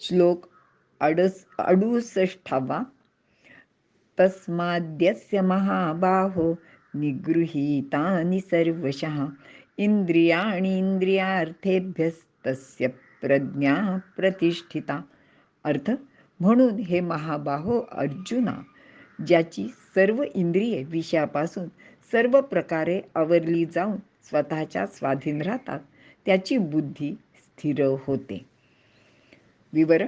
श्लोक अडस अडुसष्टावा तस्माद्यस्य महाबाहो निगृहीतानि सर्वशः। इंद्रियाणि इंद्रियार्थेभ्यस्तस्य प्रज्ञा प्रतिष्ठिता। अर्थ म्हणून हे महाबाहो अर्जुना ज्याची सर्व इंद्रिये विषयापासून सर्व प्रकारे आवरली जाऊन स्वतःच्या स्वाधीन राहतात त्याची बुद्धी स्थिर होते. विवरण?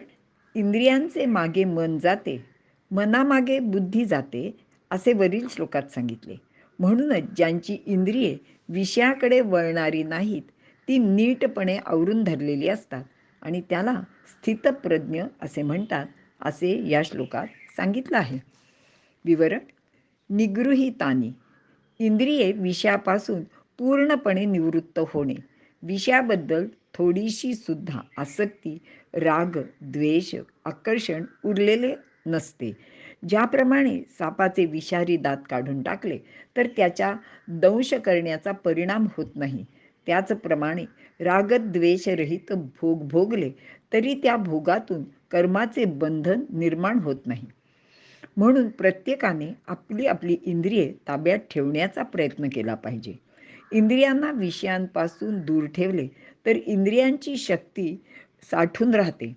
इंद्रियांचे मागे मन जाते मनामागे बुद्धी जाते असे वरील श्लोकात सांगितले. म्हणूनच ज्यांची इंद्रिये विषयाकडे वळणारी नाहीत ती नीटपणे आवरून धरलेली असतात आणि त्याला स्थितप्रज्ञ असे म्हणतात असे या श्लोकात सांगितलं आहे. विवरण? निगृहितानी. इंद्रिये विषयापासून पूर्णपणे निवृत्त होणे विषयाबद्दल थोडीशी सुद्धा आसक्ती राग द्वेष आकर्षण उरलेले नसते. ज्याप्रमाणे सापाचे विषारी दात काढून टाकले तर त्याच्या दंश करण्याचा परिणाम होत नाही. त्याचप्रमाणे रागद्वेषरहित भोग भोगले तरी त्या भोगातून कर्माचे बंधन निर्माण होत नाही. म्हणून प्रत्येकाने आपली आपली इंद्रिये ताब्यात ठेवण्याचा प्रयत्न केला पाहिजे. इंद्रियांना विषयांपासून दूर ठेवले तर इंद्रियांची शक्ती साठून राहते.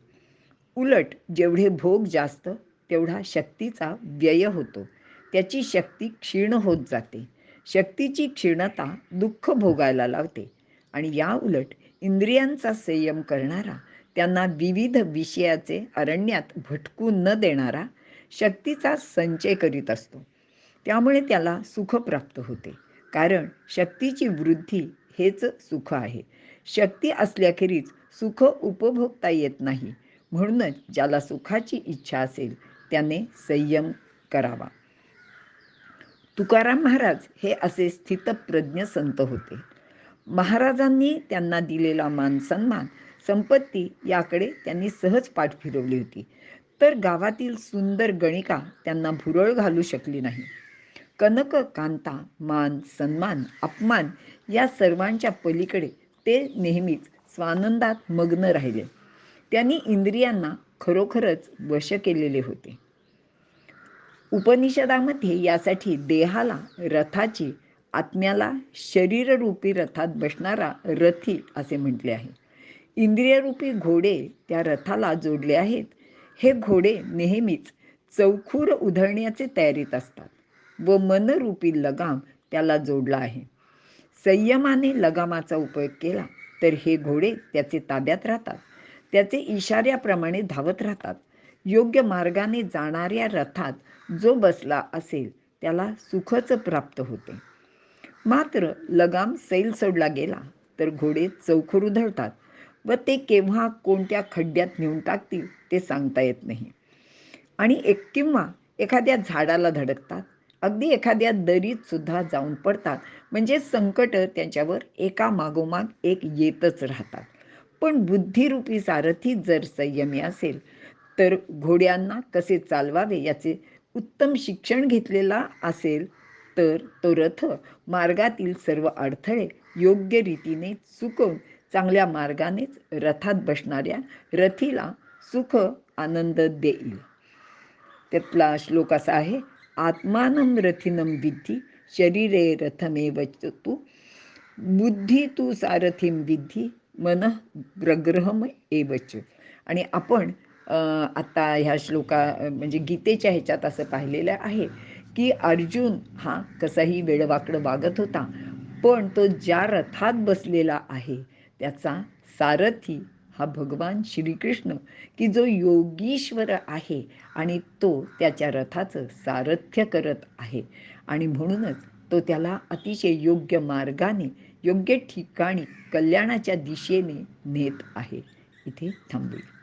उलट जेवढे भोग जास्त तेवढा शक्तीचा व्यय होतो. त्याची शक्ती क्षीण होत जाते. शक्तीची क्षीणता दुःख भोगायला लावते. आणि या उलट इंद्रियांचा संयम करणारा त्यांना विविध विषयाचे अरण्यात भटकून न देणारा शक्तीचा संचय करीत असतो. त्यामुळे त्याला सुख प्राप्त होते. कारण शक्तीची वृद्धी हेच सुख आहे. शक्ती असल्याखेरीज सुख उपभोगता येत नाही. म्हणूनच ज्याला सुखाची इच्छा असेल त्याने संयम करावा. तुकाराम महाराज हे असे स्थितप्रज्ञ संत होते. महाराजांनी त्यांना दिलेला मान सन्मान संपत्ती याकडे त्यांनी सहज पाठ फिरवली होती. तर गावातील सुंदर गणिका त्यांना भुरळ घालू शकली नाही. कनक कांता मान सन्मान अपमान या सर्वांच्या पलीकडे ते नेहमीच स्वानंदात मग्न राहिले. त्यांनी इंद्रियांना खरोखरच वश केलेले होते. उपनिषदामध्ये यासाठी देहाला रथाची आत्म्याला शरीररूपी रथात बसणारा रथी असे म्हटले आहे. इंद्रियरूपी घोडे त्या रथाला जोडले आहेत. हे घोडे नेहमीच चौखूर उधळण्याचे तयारीत असतात. व मनरूपी लगाम त्याला जोडला आहे. संयमाने लगामाचा उपयोग केला तर हे घोडे त्याचे ताब्यात राहतात. त्याचे इशाऱ्याप्रमाणे धावत राहतात. योग्य मार्गाने जाणाऱ्या रथात जो बसला असेल त्याला सुखच प्राप्त होते. मात्र लगाम सैल सोडला गेला तर घोडे चौखर उधळतात व ते केव्हा कोणत्या खड्ड्यात नेऊन टाकतील ते सांगता येत नाही. आणि एक किंवा एखाद्या झाडाला धडकतात अगदी एखाद्या दरीत सुद्धा जाऊन पडतात. म्हणजे संकट त्यांच्यावर एका मागोमाग एक येतच राहतात. पण बुद्धिरूपी सारथी जर संयमी असेल तर घोड्यांना कसे चालवावे याचे उत्तम शिक्षण घेतलेला असेल तर तो रथ मार्गातील सर्व अडथळे योग्य रीतीने चुकवून चांगल्या मार्गानेच रथात बसणाऱ्या रथीला सुख आनंद देईल. त्यातला श्लोक असा आहे आत्मानं रथिनं विद्धी शरीरे रथमेव तू बुद्धी तू सारथीं विद्धी मन प्रग्रहम एवच आणि आपण आता ह्या श्लोका म्हणजे गीतेच्या ह्याच्यात असं पाहिलेलं आहे की अर्जुन हा कसाही वेळवाकडं वागत होता पण तो ज्या रथात बसलेला आहे त्याचा सारथी हा भगवान श्रीकृष्ण की जो योगीश्वर आहे आणि तो त्याच्या रथाचं सारथ्य करत आहे. आणि म्हणूनच तो त्याला अतिशय योग्य मार्गाने योग्य ठिकाणी कल्याणाच्या दिशेने नेत आहे. इथे थांबूया.